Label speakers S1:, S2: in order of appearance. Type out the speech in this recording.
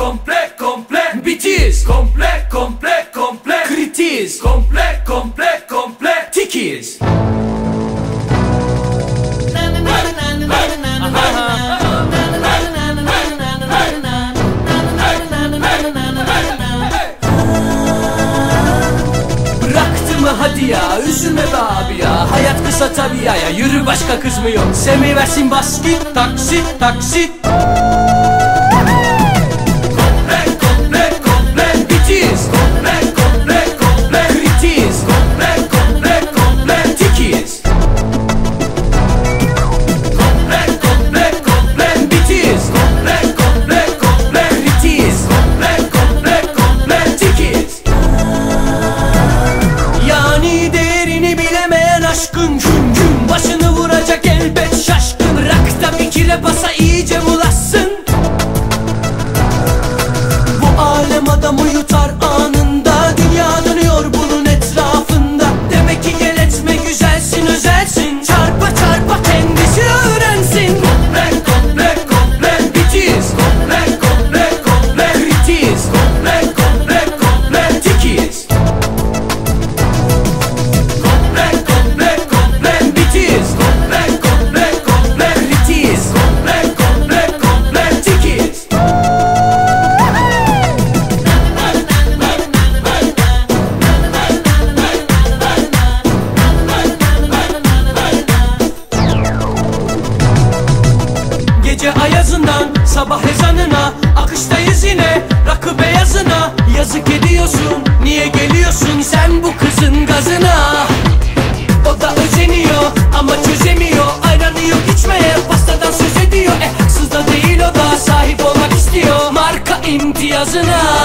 S1: komple komple.
S2: Bitiz.
S1: Komple komple komple.
S2: Kritiz.
S1: Komple komple komple.
S2: Tikiz. Hadi ya? Üzülme be abi ya. Hayat kısa tabi ya, ya yürü başka kız mı yok? Semi versin bas git. Taksit taksit. aşkın yazına.